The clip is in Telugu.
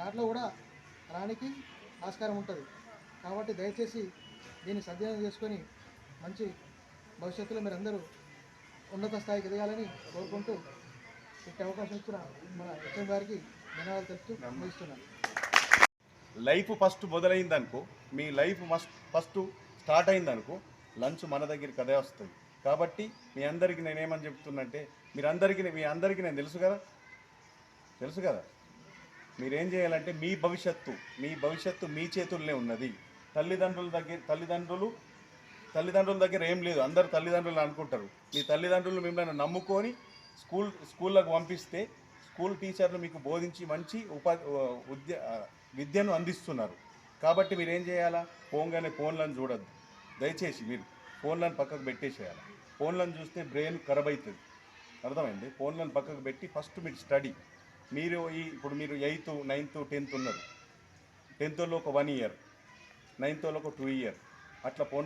దాంట్లో కూడా రాణికి ఆస్కారం ఉంటుంది. కాబట్టి దయచేసి దీన్ని సద్వినియోగం చేసుకొని మంచి భవిష్యత్తులో మీరందరూ ఉన్నత స్థాయికి ఎదగాలని కోరుకుంటూ ఇట్టి అవకాశం ఇచ్చిన మన హెచ్ఎం గారికి ధన్యవాదాలు తెలుపుతూ ముగిస్తున్నాను. లైఫ్ ఫస్ట్ మొదలైందనుకో మీ లైఫ్ మస్ట్ ఫస్ట్ స్టార్ట్ అయిందనుకో లంచ్ మన దగ్గరికి అదే వస్తుంది. కాబట్టి మీ అందరికీ నేనేమని చెప్తున్నంటే మీరందరికీ మీ అందరికీ నేను తెలుసు కదా? తెలుసు కదా? మీరేం చేయాలంటే మీ భవిష్యత్తు మీ భవిష్యత్తు మీ చేతుల్లోనే ఉన్నది. తల్లిదండ్రుల దగ్గర తల్లిదండ్రులు తల్లిదండ్రుల దగ్గర ఏం లేదు. అందరు తల్లిదండ్రులు అనుకుంటారు. మీ తల్లిదండ్రులు మిమ్మల్ని నమ్ముకొని స్కూల్ స్కూళ్ళకు పంపిస్తే స్కూల్ టీచర్లు మీకు బోధించి మంచి ఉపా ఉద్య విద్యను అందిస్తున్నారు. కాబట్టి మీరు ఏం చేయాలా? పోగానే ఫోన్లను చూడద్దు. దయచేసి మీరు ఫోన్లను పక్కకు పెట్టేసేయాలి? ఫోన్లను చూస్తే బ్రెయిన్ ఖరాబ్ అవుతుంది. అర్థమైంది? ఫోన్లను పక్కకు పెట్టి ఫస్ట్ మీరు స్టడీ. మీరు ఈ ఇప్పుడు మీరు ఎయిత్ నైన్త్ టెన్త్ ఉన్నారు. టెన్త్లో ఒక వన్ ఇయర్ నైన్త్లో ఒక టూ ఇయర్. అట్లా పోన్